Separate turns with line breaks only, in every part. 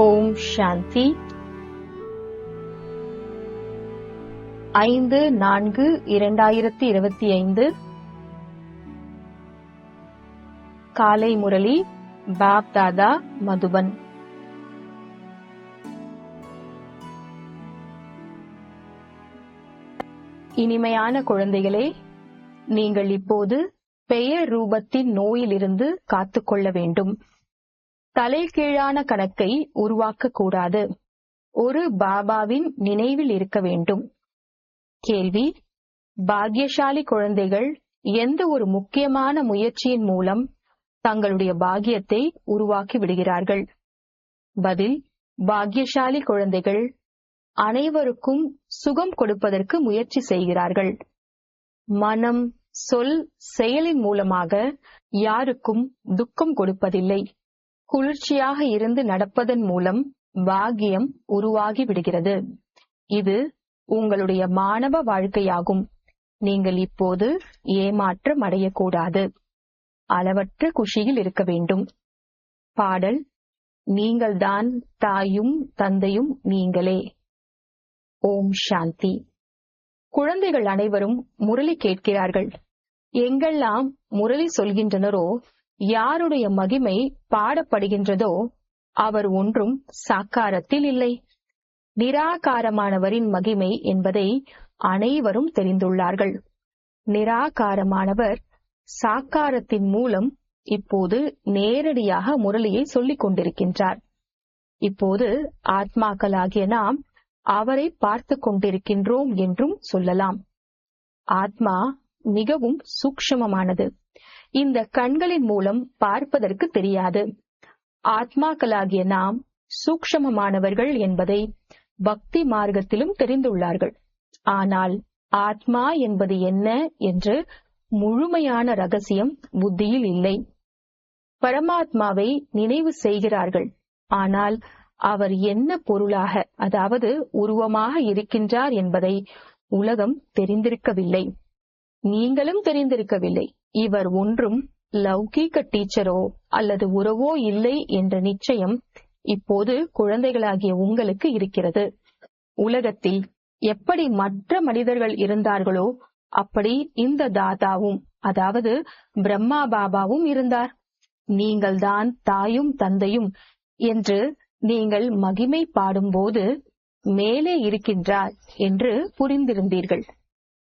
ஓம் சாந்தி. ஐந்து நான்கு இரண்டாயிரத்தி இருபத்தி ஐந்து. காலை முரளி பாப் தாதா மதுபன். இனிமையான குழந்தைகளே நீங்கள் இப்போது பெயர் ரூபத்தின் நோயிலிருந்து காத்துக்கொள்ள வேண்டும். தலைகீழான கணக்கை உருவாக்கக்கூடாது. ஒரு பாபாவின் நினைவில் இருக்க வேண்டும். கேள்வி. பாக்யசாலி குழந்தைகள் எந்த ஒரு முக்கியமான முயற்சியின் மூலம் தங்களுடைய பாக்கியத்தை உருவாக்கி விடுகிறார்கள்? பதில். பாக்யசாலி குழந்தைகள் அனைவருக்கும் சுகம் கொடுப்பதற்கு முயற்சி செய்கிறார்கள். மனம் சொல் செயலின் மூலமாக யாருக்கும் துக்கம் கொடுப்பதில்லை. குளிர்ச்சியாக இருந்து நடப்பதன் மூலம் பாக்கியம் உருவாகி விடுகிறது. இது உங்களுடைய மாணவ வாழ்க்கையாகும். நீங்கள் இப்போது ஏமாற்றம் அடையக்கூடாது. அளவற்ற குஷியில் இருக்க வேண்டும். பாடல் நீங்கள்தான் தாயும் தந்தையும் நீங்களே. ஓம் சாந்தி. குழந்தைகள் அனைவரும் முரளி கேட்கிறார்கள். எங்கெல்லாம் முரளி சொல்கின்றனரோ யாருடைய மகிமை பாடப்படுகின்றதோ அவர் ஒன்றும் சாக்காரத்தில் இல்லை. நிராகாரமானவரின் மகிமை என்பதை அனைவரும் தெரிந்துள்ளார்கள். நிராகாரமானவர் சாக்காரத்தின் மூலம் இப்போது நேரடியாக முரளியை சொல்லிக் கொண்டிருக்கின்றார். இப்போது ஆத்மாக்களாகிய நாம் அவரை பார்த்து கொண்டிருக்கின்றோம் என்றும் சொல்லலாம். ஆத்மா மிகவும் சூக்ஷமமானது. இந்த கண்களின் மூலம் பார்ப்பதற்கு தெரியாது. ஆத்மாக்களாகிய நாம் சூக்ஷமமானவர்கள் என்பதை பக்தி மார்க்கத்திலும் தெரிந்துள்ளார்கள். ஆனால் ஆத்மா என்பது என்ன என்று முழுமையான ரகசியம் புத்தியில் இல்லை. பரமாத்மாவை நினைவு செய்கிறார்கள். ஆனால் அவர் என்ன பொருளாக அதாவது உருவமாக இருக்கின்றார் என்பதை உலகம் தெரிந்திருக்கவில்லை. நீங்களும் தெரிந்திருக்கவில்லை. இவர் ஒன்றும் லௌகீக டீச்சரோ அல்லது உறவோ இல்லை என்ற நிச்சயம் இப்போது குழந்தைகளாகிய உங்களுக்கு இருக்கிறது. உலகத்தில் எப்படி மற்ற மனிதர்கள் இருந்தார்களோ அப்படி இந்த தாதாவும் அதாவது பிரம்மா பாபாவும் இருந்தார். நீங்கள்தான் தாயும் தந்தையும் என்று நீங்கள் மகிமை பாடும்போது மேலே இருக்கின்றார் என்று புரிந்திருந்தீர்கள்.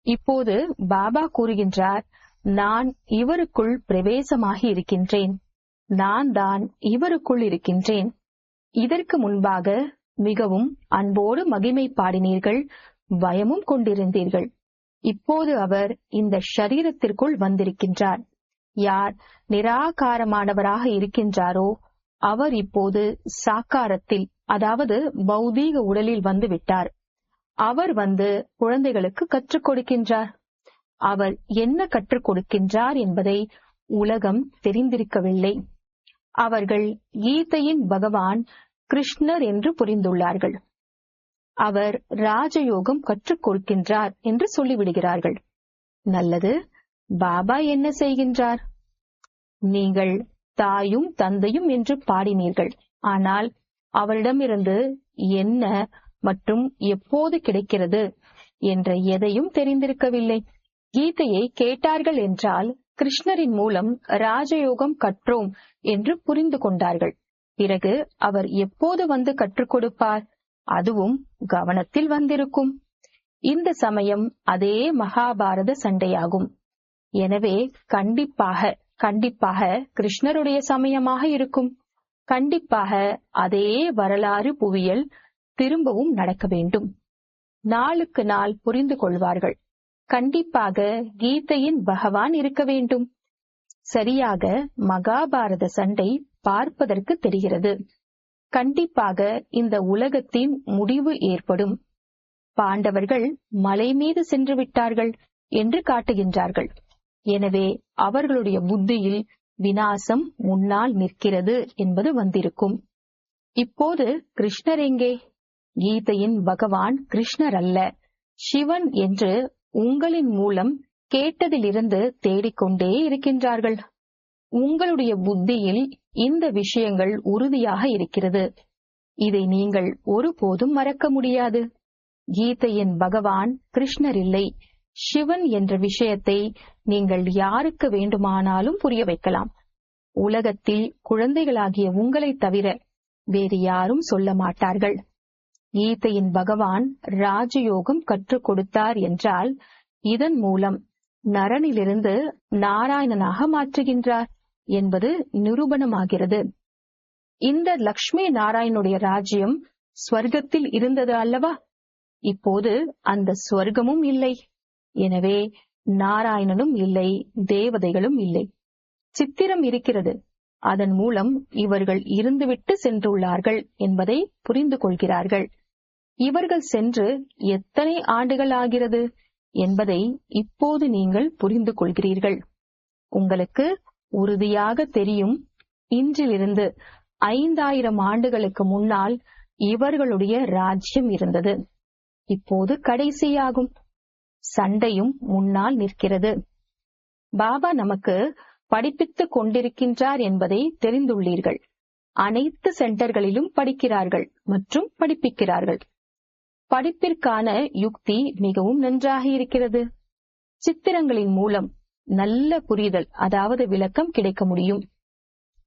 இப்போது பாபா கூறுகின்றார் நான் இவருக்குள் பிரவேசமாகி இருக்கின்றேன். நான் தான் இவருக்குள் இருக்கின்றேன். இதற்கு முன்பாக மிகவும் அன்போடு மகிமை பாடினீர்கள் பயமும் கொண்டிருந்தீர்கள். இப்போது அவர் இந்த ஷரீரத்திற்குள் வந்திருக்கின்றார். யார் நிராகாரமானவராக இருக்கின்றாரோ அவர் இப்போது சாக்காரத்தில் அதாவது பௌதீக உடலில் வந்து விட்டார். அவர் வந்து குழந்தைகளுக்கு கற்றுக் கொடுக்கின்றார். அவர் என்ன கற்றுக் கொடுக்கின்றார் என்பதை உலகம் தெரிந்திருக்கவில்லை. அவர்கள் கீதையின் பகவான் கிருஷ்ணர் என்று புரிந்துள்ளார்கள். அவர் ராஜயோகம் கற்றுக் கொடுக்கின்றார் என்று சொல்லிவிடுகிறார்கள். நல்லது பாபா என்ன செய்கின்றார்? நீங்கள் தாயும் தந்தையும் என்று பாடினீர்கள். ஆனால் அவரிடமிருந்து என்ன மற்றும் எப்போது கிடைக்கிறது என்ற எதையும் தெரிந்திருக்கவில்லை. கீதையை கேட்டார்கள் என்றால் கிருஷ்ணரின் மூலம் ராஜயோகம் கற்றோம் என்று புரிந்து கொண்டார்கள். பிறகு அவர் எப்போது வந்து கற்றுக் கொடுப்பார்? அதுவும் கவனத்தில் வந்திருக்கும். இந்த சமயம் அதே மகாபாரத சண்டையாகும். எனவே கண்டிப்பாக கண்டிப்பாக கிருஷ்ணருடைய சமயமாக இருக்கும். கண்டிப்பாக அதே வரலாறு புவியல் திரும்பவும் நடக்க வேண்டும். நாளுக்கு நாள் புரிந்து கொள்வார்கள். கண்டிப்பாக கீதையின் பகவான் இருக்க வேண்டும். சரியாக மகாபாரத சண்டை பார்ப்பதற்கு தெரிகிறது. கண்டிப்பாக இந்த உலகத்தின் முடிவு ஏற்படும். பாண்டவர்கள் மலை மீது சென்று விட்டார்கள் என்று காட்டுகின்றார்கள். எனவே அவர்களுடைய புத்தியில் வினாசம் முன்னால் நிற்கிறது என்பது வந்திருக்கும். இப்போது கிருஷ்ணர் எங்கே? கீதையின் பகவான் கிருஷ்ணர் அல்ல சிவன் என்று உங்களின் மூலம் கேட்டதிலிருந்து தேடிக்கொண்டே இருக்கின்றார்கள். உங்களுடைய புத்தியில் இந்த விஷயங்கள் உறுதியாக இருக்கிறது. இதை நீங்கள் ஒருபோதும் மறக்க முடியாது. கீதையின் பகவான் கிருஷ்ணர் இல்லை. சிவன் என்ற விஷயத்தை நீங்கள் யாருக்கு வேண்டுமானாலும் புரிய வைக்கலாம். உலகத்தில் குழந்தைகளாகிய உங்களை தவிர வேறு யாரும் சொல்ல மாட்டார்கள். கீதையின் பகவான் ராஜயோகம் கற்றுக் கொடுத்தார் என்றால் இதன் மூலம் நரனிலிருந்து நாராயணனாக மாற்றுகின்றார் என்பது நிரூபணமாகிறது. இந்த லக்ஷ்மி நாராயணுடைய ராஜ்யம் ஸ்வர்க்கத்தில் இருந்தது அல்லவா? இப்போது அந்த ஸ்வர்க்கமும் இல்லை. எனவே நாராயணனும் இல்லை தேவதைகளும் இல்லை. சித்திரம் இருக்கிறது. அதன் மூலம் இவர்கள் இருந்துவிட்டு சென்றுள்ளார்கள் என்பதை புரிந்து கொள்கிறார்கள். இவர்கள் சென்று எத்தனை ஆண்டுகள் ஆகிறது என்பதை இப்போது நீங்கள் புரிந்து கொள்கிறீர்கள். உங்களுக்கு உறுதியாக தெரியும் இன்றிலிருந்து ஐந்தாயிரம் ஆண்டுகளுக்கு முன்னால் இவர்களுடைய ராஜ்யம் இருந்தது. இப்போது கடைசியாகும். சண்டையும் முன்னால் நிற்கிறது. பாபா நமக்கு படிப்பித்துக் கொண்டிருக்கின்றார் என்பதை தெரிந்துள்ளீர்கள். அனைத்து சென்டர்களிலும் படிக்கிறார்கள் மற்றும் படிப்பிக்கிறார்கள். படிப்பிற்கான யுக்தி மிகவும் நன்றாக இருக்கிறது. சித்திரங்களின் மூலம் நல்ல புரிதல் அதாவது விளக்கம் கிடைக்க முடியும்.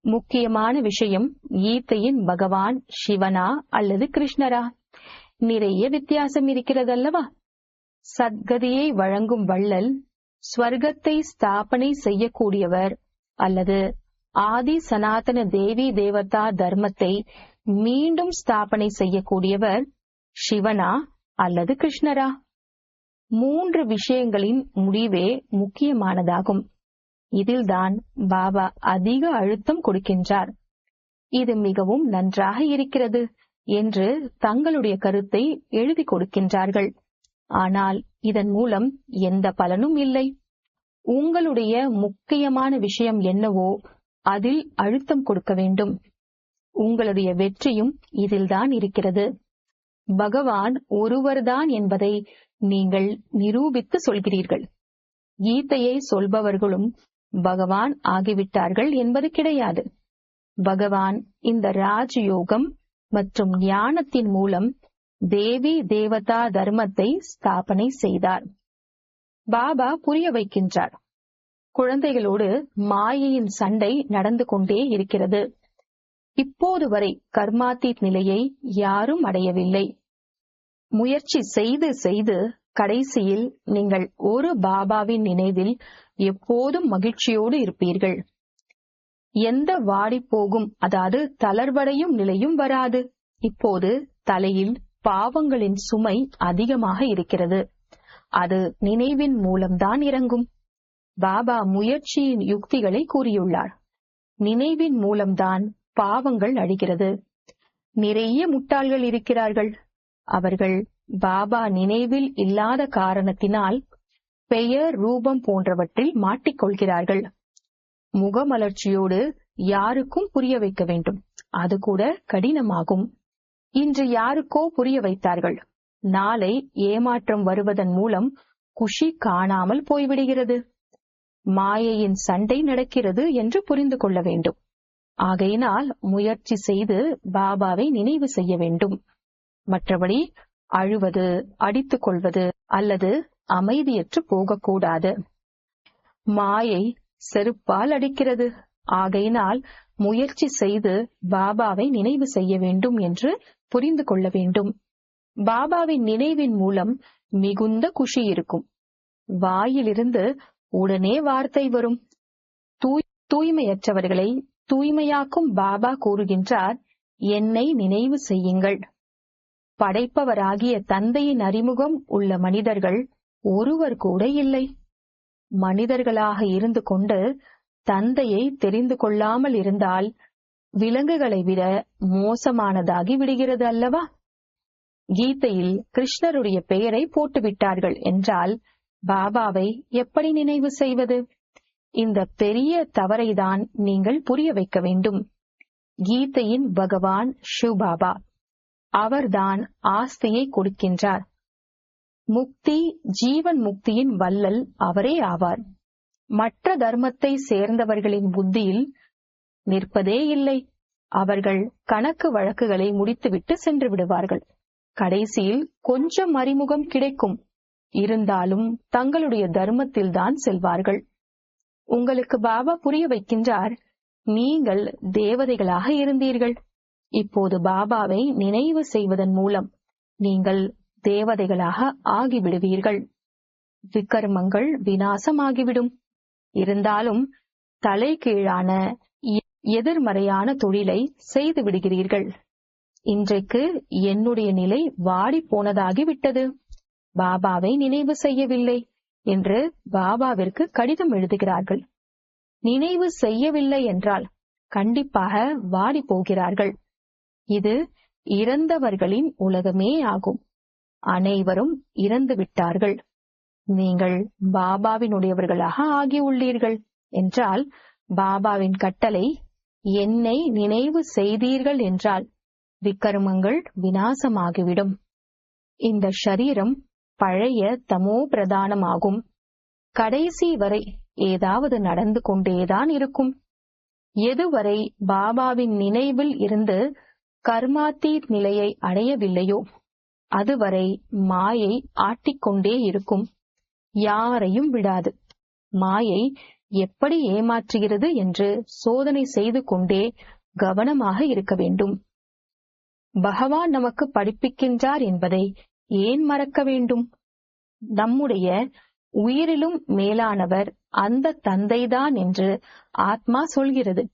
முக்கியமான விஷயம் கீதையின் பகவான் சிவனா அல்லது கிருஷ்ணரா? நிறைய வித்தியாசம் இருக்கிறது அல்லவா சத்கதியை வழங்கும் வள்ளல் ஸ்வர்க்கத்தை ஸ்தாபனை செய்யக்கூடியவர் அல்லது ஆதி சனாதன தேவி தேவதா தர்மத்தை மீண்டும் ஸ்தாபனை செய்யக்கூடியவர் சிவனா அல்லது கிருஷ்ணரா? மூன்று விஷயங்களின் முடிவே முக்கியமானதாகும். இதில்தான் பாபா அதிக அழுத்தம் கொடுக்கின்றார். இது மிகவும் நன்றாக இருக்கிறது என்று தங்களுடைய கருத்தை எழுதி கொடுக்கின்றார்கள். ஆனால் இதன் மூலம் எந்த பலனும் இல்லை. உங்களுடைய முக்கியமான விஷயம் என்னவோ அதில் அழுத்தம் கொடுக்க வேண்டும். உங்களுடைய வெற்றியும் இதில்தான் இருக்கிறது. பகவான் ஒருவர்தான் என்பதை நீங்கள் நிரூபித்து சொல்கிறீர்கள். கீதையை சொல்பவர்களும் பகவான் ஆகிவிட்டார்கள் என்பது கிடையாது. பகவான் இந்த ராஜயோகம் மற்றும் ஞானத்தின் மூலம் தேவி தேவதா தர்மத்தை ஸ்தாபனை செய்தார். பாபா புரிய வைக்கின்றார். குழந்தைகளோடு மாயையின் சண்டை நடந்து கொண்டே இருக்கிறது. இப்போது வரை கர்மாத்தீத் நிலையை யாரும் அடையவில்லை. முயற்சி செய்து செய்து கடைசியில் நீங்கள் ஒரு பாபாவின் நினைவில் எப்போதும் மகிழ்ச்சியோடு இருப்பீர்கள். எந்த வாடிப்போகும் அதாவது தளர்வடையும் நிலையும் வராது. இப்போது தலையில் பாவங்களின் சுமை அதிகமாக இருக்கிறது. அது நினைவின் மூலம்தான் இறங்கும். பாபா முயற்சியின் யுக்திகளை கூறியுள்ளார். நினைவின் மூலம்தான் பாவங்கள் அழிகிறது. நிறைய முட்டாள்கள் இருக்கிறார்கள். அவர்கள் பாபா நினைவில் இல்லாத காரணத்தினால் பெயர் ரூபம் போன்றவற்றில் மாட்டிக்கொள்கிறார்கள். முகமலர்ச்சியோடு யாருக்கும் புரிய வைக்க வேண்டும். அது கூட கடினமாகும். இன்று யாருக்கோ புரிய வைத்தார்கள். நாளை ஏமாற்றம் வருவதன் மூலம் குஷி காணாமல் போய்விடுகிறது. மாயையின் சண்டை நடக்கிறது என்று புரிந்து கொள்ள வேண்டும். ஆகையினால் முயற்சி செய்து பாபாவை நினைவு செய்ய வேண்டும். மற்றபடி அழுவது அடித்துக் கொள்வது அல்லது அமைதியற்று போகக்கூடாது. மாயை செருப்பால் அடிக்கிறது. ஆகையினால் முயற்சி செய்து பாபாவை நினைவு செய்ய வேண்டும் என்று புரிந்து கொள்ள வேண்டும். பாபாவின் நினைவின் மூலம் மிகுந்த குஷி இருக்கும். வாயிலிருந்து உடனே வார்த்தை வரும். தூய் தூய்மையற்றவர்களை தூய்மையாக்கும் பாபா கூறுகின்றார் என்னை நினைவு செய்யுங்கள். படைப்பவராகிய தந்தையின் அறிமுகம் உள்ள மனிதர்கள் ஒருவர் கூட இல்லை. மனிதர்களாக இருந்து கொண்டு தந்தையை தெரிந்து கொள்ளாமல் இருந்தால் விலங்குகளை விட மோசமானதாகி விடுகிறது அல்லவா? கீதையில் கிருஷ்ணருடைய பெயரை போட்டுவிட்டார்கள் என்றால் பாபாவை எப்படி நினைவு செய்வது? இந்த பெரிய தவறைதான் நீங்கள் புரிய வைக்க வேண்டும். கீதையின் பகவான் சிவபாபா அவர்தான் ஆஸ்தியை கொடுக்கின்றார். முக்தி ஜீவன் முக்தியின் வல்லல் அவரே ஆவார். மற்ற தர்மத்தை சேர்ந்தவர்களின் புத்தியில் நிற்பதே இல்லை. அவர்கள் கணக்கு வழக்குகளை முடித்துவிட்டு சென்று விடுவார்கள். கடைசியில் கொஞ்சம் அறிமுகம் கிடைக்கும். இருந்தாலும் தங்களுடைய தர்மத்தில் தான் செல்வார்கள். உங்களுக்கு பாபா புரிய வைக்கின்றார். நீங்கள் தேவதைகளாக இருந்தீர்கள். இப்போது பாபாவை நினைவு செய்வதன் மூலம் நீங்கள் தேவதைகளாக ஆகிவிடுவீர்கள். விக்கர்மங்கள் வினாசமாகிவிடும் இருந்தாலும் தலைகீழான எதிர்மறையான தொழிலை செய்து விடுகிறீர்கள். இன்றைக்கு என்னுடைய நிலை வாடி போனதாகி விட்டது. பாபாவை நினைவு செய்யவில்லை என்று பாபாவிற்கு கடிதம் எழுதுகிறார்கள். நினைவு செய்யவில்லை என்றால் கண்டிப்பாக வாடி போகிறார்கள். இது இறந்தவர்களின் உலகமே ஆகும். அனைவரும் இறந்து விட்டார்கள். நீங்கள் பாபாவினுடையவர்களாக ஆகியுள்ளீர்கள் என்றால் பாபாவின் கட்டளை என்னை நினைவு செய்தீர்கள் என்றால் விக்கர்மங்கள் வினாசமாகிவிடும் இந்த ஷரீரம் பழைய தமோ பிரதானமாகும். கடைசி வரை ஏதாவது நடந்து கொண்டேதான் இருக்கும். எதுவரை பாபாவின் நினைவில் இருந்து கர்மாத்தீத் நிலையை அடையவில்லையோ அதுவரை மாயை ஆட்டிக்கொண்டே இருக்கும். யாரையும் விடாது. மாயை எப்படி ஏமாற்றுகிறது என்று சோதனை செய்து கொண்டே கவனமாக இருக்க வேண்டும். பகவான் நமக்கு படிப்பிக்கின்றார் என்பதை ஏன் மறக்க வேண்டும்? நம்முடைய உயிரிலும் மேலானவர் அந்த தந்தைதான் என்று ஆத்மா சொல்கிறது.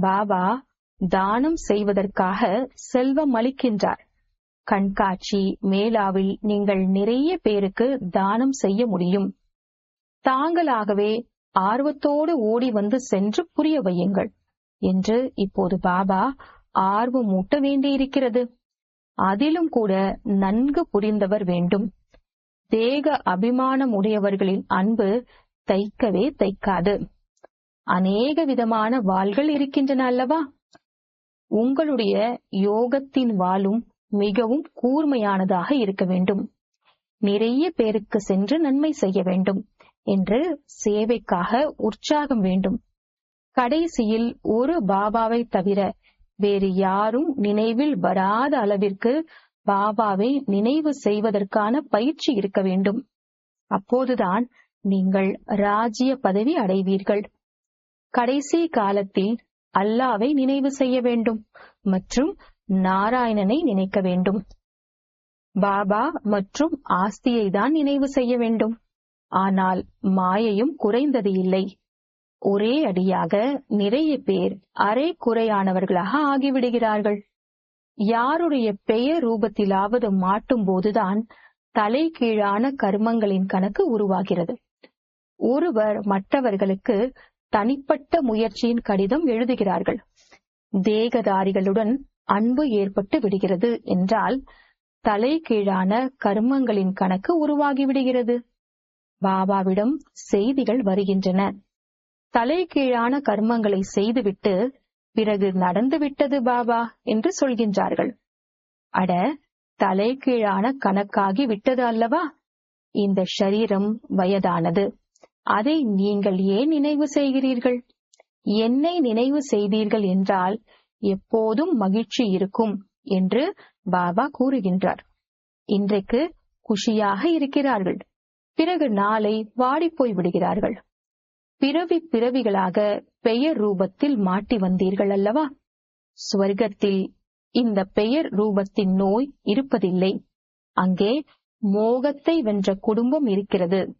பாபா தானம் செய்வதற்காக செல்வம் அளிக்கின்றார். கண்காட்சி மேளாவில் நீங்கள் நிறைய பேருக்கு தானம் செய்ய முடியும். தாங்களாகவே ஆர்வத்தோடு ஓடி வந்து சென்று புரிய வையுங்கள் என்று இப்போது பாபா ஆர்வம் ஆர்வமூட்ட வேண்டியிருக்கிறது. அதிலும் கூட நன்கு புரிந்தவர் வேண்டும். தேக அபிமானம் உடையவர்களின் அன்பு தைக்கவே தைக்காது. அநேக விதமான வாள்கள் இருக்கின்றன அல்லவா? உங்களுடைய யோகத்தின் வாளும் மிகவும் கூர்மையானதாக இருக்க வேண்டும். நிறைய பேருக்கு சென்று நன்மை செய்ய வேண்டும். என்று சேவைக்காக உற்சாகம் வேண்டும். கடைசியில் ஒரு பாபாவை தவிர வேறு யாரும் நினைவில் வராத அளவிற்கு பாபாவை நினைவு செய்வதற்கான பயிற்சி இருக்க வேண்டும். அப்போதுதான் நீங்கள் ராஜ்ய பதவி அடைவீர்கள். கடைசி காலத்தில் அல்லாவை நினைவு செய்ய வேண்டும் மற்றும் நாராயணனை நினைக்க வேண்டும். பாபா மற்றும் ஆஸ்தியை தான் நினைவு செய்ய வேண்டும். ஆனால் மாயையும் குறைந்தது இல்லை. ஒரே அடியாக நிறைய பேர் அரை குறையானவர்களாக ஆகிவிடுகிறார்கள். யாருடைய பெயர் ரூபத்திலாவது மாட்டும் போதுதான் தலைகீழான கர்மங்களின் கணக்கு உருவாகிறது. ஒருவர் மற்றவர்களுக்கு தனிப்பட்ட முயற்சியின் கடிதம் எழுதுகிறார்கள். தேகதாரிகளுடன் அன்பு ஏற்பட்டு விடுகிறது என்றால் தலைகீழான கர்மங்களின் கணக்கு உருவாகிவிடுகிறது. பாபாவிடம் செய்திகள் வருகின்றன. தலை கீழான கர்மங்களை செய்துவிட்டு பிறகு நடந்துவிட்டது பாபா என்று சொல்கின்றார்கள். அட தலை கீழான கணக்காகி விட்டது அல்லவா? இந்த ஷரீரம் வயதானது. அதை நீங்கள் ஏன் நினைவு செய்கிறீர்கள்? என்னை நினைவு செய்தீர்கள் என்றால் எப்போதும் மகிழ்ச்சி இருக்கும் என்று பாபா கூறுகின்றார். இன்றைக்கு குஷியாக இருக்கிறார்கள். பிறகு நாளை வாடிப்போய் விடுகிறார்கள். பிறவி பிறவிகளாக பெயர் ரூபத்தில் மாட்டி வந்தீர்கள் அல்லவா? ஸ்வர்க்கத்தில் இந்த பெயர் ரூபத்தின் நோய் இருப்பதில்லை. அங்கே மோகத்தை வென்ற குடும்பம் இருக்கிறது.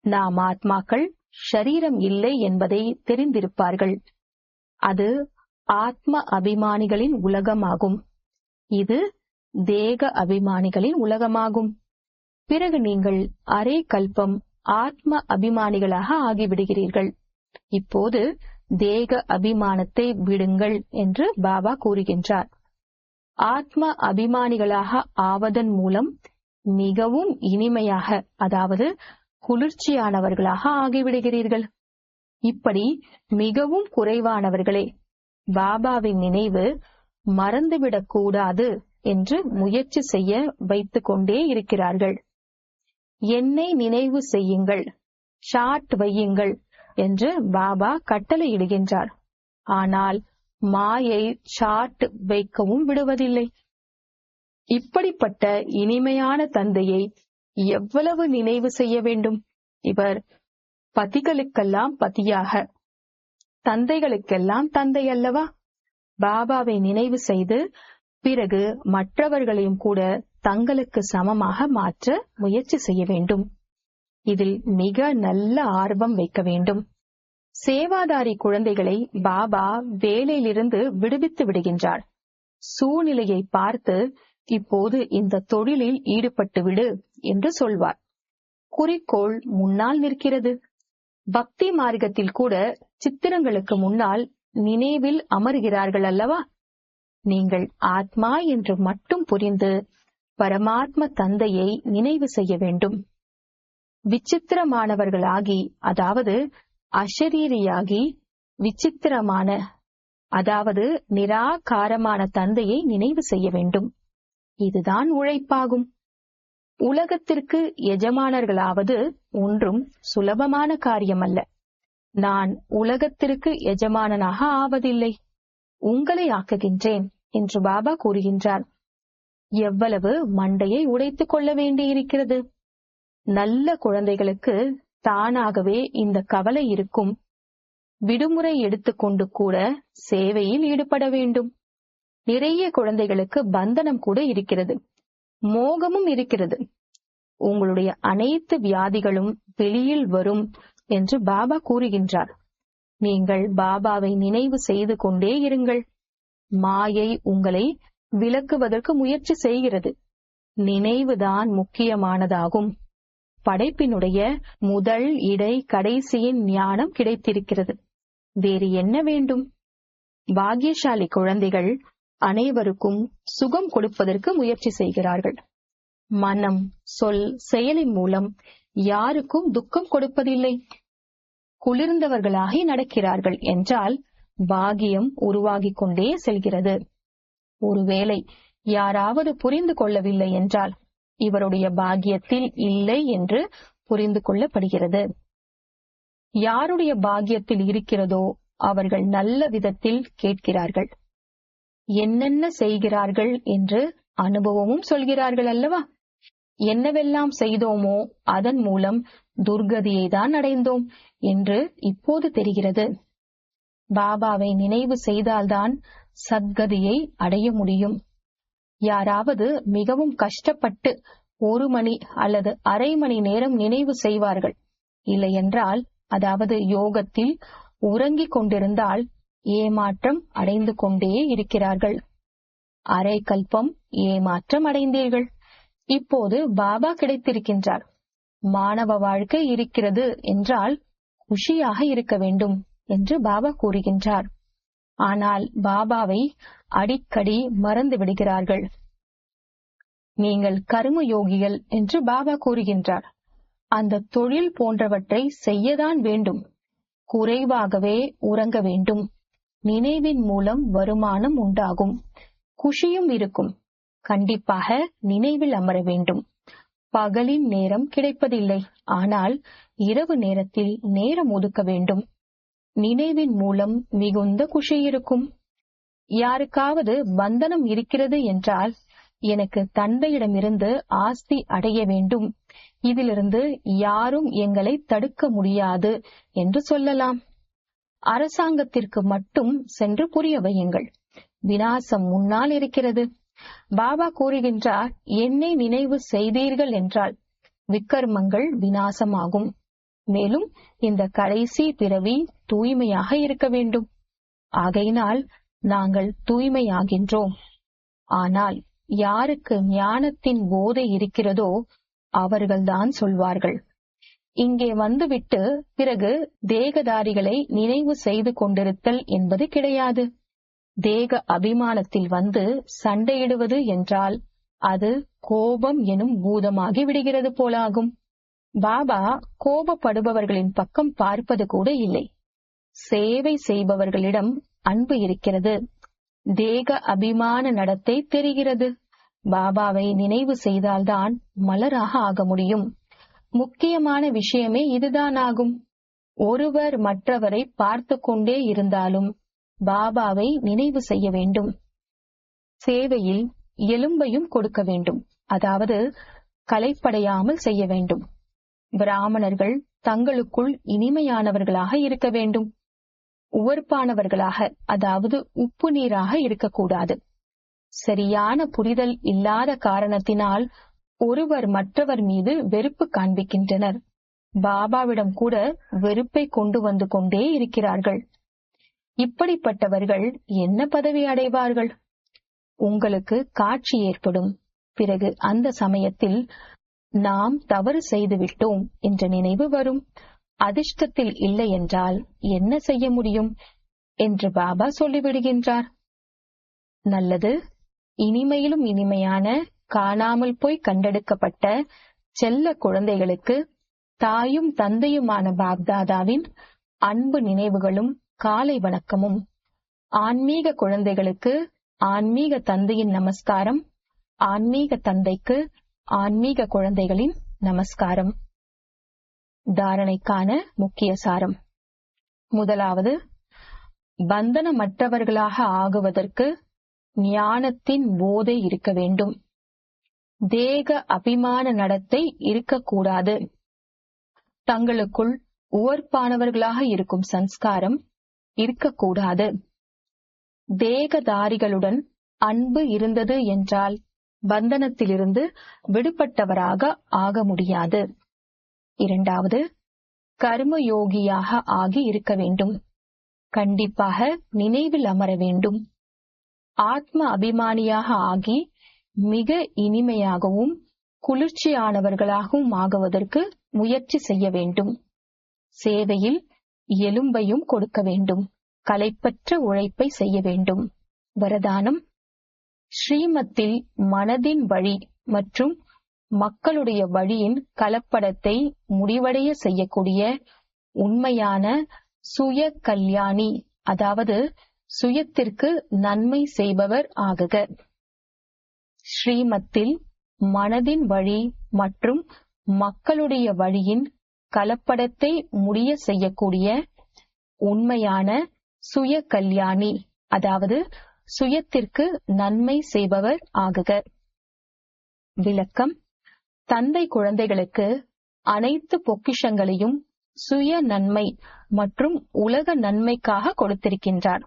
நாம் ஆத்மாக்கள் ஷரீரம் இல்லை என்பதை தெரிந்திருப்பார்கள். அது ஆத்ம அபிமானிகளின் உலகமாகும். இது தேக அபிமானிகளின் உலகமாகும். பிறகு நீங்கள் அரே கல்பம் ஆத்ம அபிமானிகளாக ஆகிவிடுகிறீர்கள். இப்போது தேக அபிமானத்தை விடுங்கள் என்று பாபா கூறுகின்றார். ஆத்ம அபிமானிகளாக ஆவதன் மூலம் மிகவும் இனிமையாக அதாவது குளிர்ச்சியானவர்களாக ஆகிவிடுகிறீர்கள். இப்படி மிகவும் குறைவானவர்களே பாபாவின் நினைவு மறந்துவிடக்கூடாது என்று முயற்சி செய்ய வைத்துக் கொண்டே இருக்கிறார்கள். என்னை நினைவு செய்யுங்கள் ஷாட் வையுங்கள் என்று பாபா கட்டளையிடுகின்றார். ஆனால் மாயை சாட் வைக்கவும் விடுவதில்லை. இப்படிப்பட்ட இனிமையான தந்தையை எவ்வளவு நினைவு செய்ய வேண்டும்? இவர் பதிகளுக்கெல்லாம் பதியாக தந்தைகளுக்கெல்லாம் தந்தை அல்லவா? பாபாவை நினைவு செய்து பிறகு மற்றவர்களையும் கூட தங்களுக்கு சமமாக மாற்ற முயற்சி செய்ய வேண்டும். இதில் மிக நல்ல ஆர்வம் வைக்க வேண்டும். சேவாதாரி குழந்தைகளை பாபா வேலையிலிருந்து விடுவித்து விடுகின்றார். சூழ்நிலையை பார்த்து இப்போது இந்த தொழிலில் ஈடுபட்டு விடு என்று சொல்வார். குறிக்கோள் முன்னால் நிற்கிறது. பக்தி மார்க்கத்தில் கூட சித்திரங்களுக்கு முன்னால் நினைவில் அமர்கிறார்கள் அல்லவா? நீங்கள் ஆத்மா என்று மட்டும் புரிந்து பரமாத்ம தந்தையை நினைவு செய்ய வேண்டும். விசித்திரமானவர்களாகி அதாவது அஷரீரியாகி விசித்திரமான அதாவது நிராகாரமான தந்தையை நினைவு செய்ய வேண்டும். இதுதான் உழைப்பாகும். உலகத்திற்கு எஜமானர்களாவது ஒன்றும் சுலபமான காரியமல்ல. நான் உலகத்திற்கு எஜமானனாக ஆவதில்லை. உங்களை ஆக்குகின்றேன் என்று பாபா கூறுகின்றார். எவ்வளவு மண்டையை உடைத்துக் கொள்ள வேண்டியிருக்கிறது? நல்ல குழந்தைகளுக்கு தானாகவே இந்த கவலை இருக்கும். விடுமுறை எடுத்துக்கொண்டு கூட சேவையில் ஈடுபட வேண்டும். நிறைய குழந்தைகளுக்கு பந்தனம் கூட இருக்கிறது. மோகமும் இருக்கிறது. உங்களுடைய அனைத்து வியாதிகளும் வெளியில் வரும் என்று பாபா கூறுகின்றார். நீங்கள் பாபாவை நினைவு செய்து கொண்டே இருங்கள். மாயை உங்களை விளக்குவதற்கு முயற்சி செய்கிறது. நினைவுதான் முக்கியமானதாகும். படைப்பினுடைய முதல் இடை கடைசியின் ஞானம் கிடைத்திருக்கிறது. வேறு என்ன வேண்டும்? பாகியசாலி குழந்தைகள் அனைவருக்கும் சுகம் கொடுப்பதற்கு முயற்சி செய்கிறார்கள். மனம் சொல் செயலின் மூலம் யாருக்கும் துக்கம் கொடுப்பதில்லை. குளிர்ந்தவர்களாகி நடக்கிறார்கள் என்றால் பாகியம் உருவாகிக் கொண்டே செல்கிறது. ஒருவேளை யாராவது புரிந்து கொள்ளவில்லை என்றால் இவருடைய பாக்கியத்தில் இல்லை என்று புரிந்து கொள்ளப்படுகிறது. யாருடைய பாக்கியத்தில் இருக்கிறதோ அவர்கள் நல்ல விதத்தில் கேட்கிறார்கள். என்னென்ன செய்கிறார்கள் என்று அனுபவமும் சொல்கிறார்கள் அல்லவா? என்னவெல்லாம் செய்தோமோ அதன் மூலம் துர்கதியை தான் அடைந்தோம் என்று இப்போது தெரிகிறது. பாபாவை நினைவு செய்தால்தான் சத்கதியை அடைய முடியும். யாராவது மிகவும் கஷ்டப்பட்டு ஒரு மணி அல்லது அரை மணி நேரம் நினைவு செய்வார்கள். இல்லையென்றால் அதாவது யோகத்தில் உறங்கிக் கொண்டிருந்தால் ஏமாற்றம் அடைந்து கொண்டே இருக்கிறார்கள். அரை கல்பம் ஏமாற்றம் அடைந்தீர்கள். இப்போது பாபா கிடைத்திருக்கின்றார். மாணவ வாழ்க்கை இருக்கிறது என்றால் குஷியாக இருக்க வேண்டும் என்று பாபா கூறுகின்றார். ஆனால் பாபாவை அடிக்கடி மறந்து விடுகிறார்கள். நீங்கள் கரும யோகிகள் என்று பாபா கூறுகின்றார். அந்த தொழில் போன்றவற்றை செய்யதான் வேண்டும். குறைவாகவே உறங்க வேண்டும். நினைவின் மூலம் வருமானம் உண்டாகும். குஷியும் இருக்கும். கண்டிப்பாக நினைவில் அமர வேண்டும். பகலின் நேரம் கிடைப்பதில்லை. ஆனால் இரவு நேரத்தில் நேரம் ஒதுக்க வேண்டும். நினைவின் மூலம் மிகுந்த குஷி இருக்கும். யாருக்காவது பந்தனம் இருக்கிறது என்றால் எனக்கு தந்தையிடமிருந்து ஆஸ்தி அடைய வேண்டும். இதிலிருந்து யாரும் எங்களை தடுக்க முடியாது என்று சொல்லலாம். அரசாங்கத்திற்கு மட்டும் சென்று புரிய வையுங்கள். வினாசம் முன்னால் இருக்கிறது. பாபா கூறுகின்றார் என்னை நினைவு செய்தீர்கள் என்றால் விக்கர்மங்கள் வினாசமாகும் மேலும் இந்த கடைசி பிறவி தூய்மையாக இருக்க வேண்டும். ஆகையினால் நாங்கள் தூய்மையாகின்றோம். ஆனால் யாருக்கு ஞானத்தின் போதை இருக்கிறதோ அவர்கள்தான் சொல்வார்கள். இங்கே வந்துவிட்டு பிறகு தேகதாரிகளை நினைவு செய்து கொண்டிருத்தல் என்பது கிடையாது. தேக அபிமானத்தில் வந்து சண்டையிடுவது என்றால் அது கோபம் எனும் பூதமாகி விடுகிறது போலாகும். பாபா கோபப்படுபவர்களின் பக்கம் பார்ப்பது கூட இல்லை. சேவை செய்பவர்களிடம் அன்பு இருக்கிறது. தேக அபிமான நடத்தை தெரிகிறது. பாபாவை நினைவு செய்தால்தான் மலராக ஆக முடியும். முக்கியமான விஷயமே இதுதான் ஆகும். ஒருவர் மற்றவரை பார்த்து கொண்டே இருந்தாலும் பாபாவை நினைவு செய்ய வேண்டும். சேவையில் எலும்பையும் கொடுக்க வேண்டும். அதாவது கலைப்படையாமல் செய்ய வேண்டும். பிராமணர்கள் தங்களுக்குள் இனிமையானவர்களாக இருக்க வேண்டும். உவர்ப்பானவர்களாக அதாவது உப்பு நீராக இருக்கக்கூடாது. சரியான புரிதல் இல்லாத காரணத்தினால் ஒருவர் மற்றவர் மீது வெறுப்பு காண்பிக்கின்றனர். பாபாவிடம் கூட வெறுப்பை கொண்டு வந்து கொண்டே இருக்கிறார்கள். இப்படிப்பட்டவர்கள் என்ன பதவி அடைவார்கள்? உங்களுக்கு காட்சி ஏற்படும். பிறகு அந்த சமயத்தில் நாம் தவறு செய்துவிட்டோம் என்ற நினைவு வரும். அதிர்ஷ்டத்தில் இல்லை என்றால் என்ன செய்ய முடியும்? என்று பாபா சொல்லிவிடுகின்றார். நல்லது. இனிமையிலும் இனிமையான காணாமல் போய் கண்டெடுக்கப்பட்ட செல்ல குழந்தைகளுக்கு தாயும் தந்தையுமான பாப்தாதாவின் அன்பு நினைவுகளும் காலை வணக்கமும். ஆன்மீக குழந்தைகளுக்கு ஆன்மீக தந்தையின் நமஸ்காரம் ஆன்மீக தந்தைக்கு ஆன்மீக குழந்தைகளின் நமஸ்காரம். தாரணைக்கான முக்கிய சாரம். முதலாவது பந்தனமற்றவர்களாக ஆகுவதற்கு ஞானத்தின் போதை இருக்க வேண்டும். தேக அபிமான நடத்தை இருக்கக்கூடாது. தங்களுக்குள் உவர்ப்பானவர்களாக இருக்கும் சன்ஸ்காரம் இருக்கக்கூடாது. தேகதாரிகளுடன் அன்பு இருந்தது என்றால் பந்தனத்திலிருந்து விடுபட்டவராக ஆக முடியாது. இரண்டாவது கர்மயோகியாக ஆகி இருக்க வேண்டும். கண்டிப்பாக நினைவில் அமர வேண்டும். ஆத்ம அபிமானியாக ஆகி மிக இனிமையாகவும் குளிர்ச்சியானவர்களாகவும் ஆகுவதற்கு முயற்சி செய்ய வேண்டும். சேவையில் எலும்பையும் கொடுக்க வேண்டும். கலைப்பற்ற உழைப்பை செய்ய வேண்டும். வரதானம் ஸ்ரீமத்தில் மனதின் வழி மற்றும் மக்களுடைய வழியின் கலப்படத்தை முடிவடைய செய்யக்கூடிய உண்மையான சுய கல்யாணி அதாவது சுயத்திற்கு நன்மை செய்பவர் ஆகுக. ஸ்ரீமத்தில் மனதின் வழி மற்றும் மக்களுடைய வழியின் கலப்படத்தை முடிய செய்யக்கூடிய உண்மையான சுய கல்யாணி அதாவது சுயத்திற்கு நன்மை செய்பவர் ஆகுக. விளக்கம். தந்தை குழந்தைகளுக்கு அனைத்து பொக்கிஷங்களையும் சுய நன்மை மற்றும் உலக நன்மைக்காக கொடுத்திருக்கின்றார்.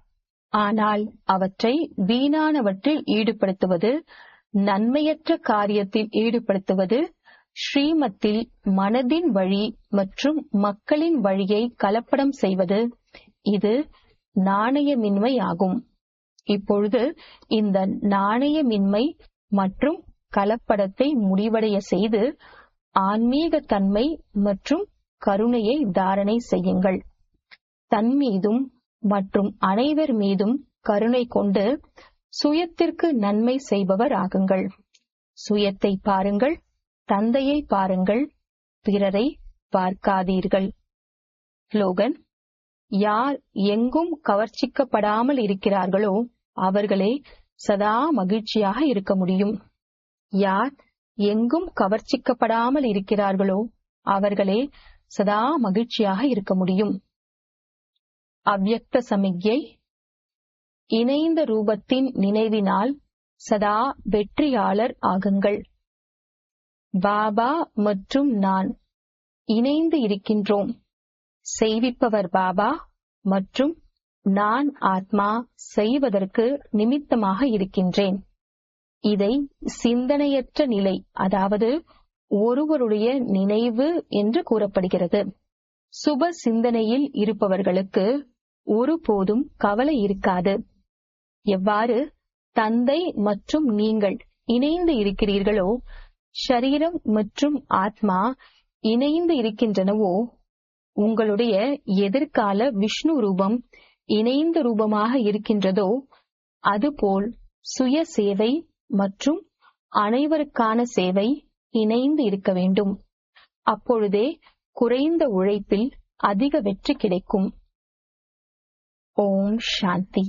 ஆனால் அவற்றை வீணானவற்றில் ஈடுபடுத்துவது நன்மையற்ற காரியத்தில் ஈடுபடுத்துவது ஸ்ரீமத்தில் மனதின் வழி மற்றும் மக்களின் வழியை கலப்படம் செய்வது இது நாணயமின்மை ஆகும் இப்பொழுது இந்த நாணயமின்மை மற்றும் கலப்படத்தை முடிவடைய செய்து ஆன்மீக தன்மை மற்றும் கருணையை தாரணை செய்யுங்கள். தன் மீதும் மற்றும் அனைவர் மீதும் கருணை கொண்டு சுயத்திற்கு நன்மை செய்பவர் ஆகுங்கள் சுயத்தை பாருங்கள் தந்தையை பாருங்கள் பிறரை பார்க்காதீர்கள். ஸ்லோகன் யார் எங்கும் கவர்ச்சிக்கப்படாமல் இருக்கிறார்களோ அவர்களே சதா மகிழ்ச்சியாக இருக்க முடியும். யார் எங்கும் கவர்ச்சிக்கப்படாமல் இருக்கிறார்களோ அவர்களே சதா மகிழ்ச்சியாக இருக்க முடியும். அவ்வக்த சமிக்ஞை. இணைந்த ரூபத்தின் நினைவினால் சதா வெற்றியாளர் ஆகுங்கள். பாபா மற்றும் நான் இணைந்து இருக்கின்றோம். செய்விப்பவர் பாபா மற்றும் நான் ஆத்மா செய்வதற்கு நிமித்தமாக இருக்கின்றேன். இதை சிந்தனையற்ற நிலை அதாவது ஒருவருடைய நினைவு என்று கூறப்படுகிறது. சுப சிந்தனையில் இருப்பவர்களுக்கு ஒருபோதும் கவலை இருக்காது. எவ்வாறு? தந்தை மற்றும் நீங்கள் இணைந்து இருக்கிறீர்களோ ஷரீரம் மற்றும் ஆத்மா இணைந்து இருக்கின்றனவோ உங்களுடைய எதிர்கால விஷ்ணு ரூபம் இணைந்த ரூபமாக இருக்கின்றதோ அதுபோல் சுய சேவை மற்றும் அனைவருக்கான சேவை இணைந்து இருக்க வேண்டும். அப்பொழுதே குறைந்த உழைப்பில் அதிக வெற்றி கிடைக்கும். ஓம் சாந்தி.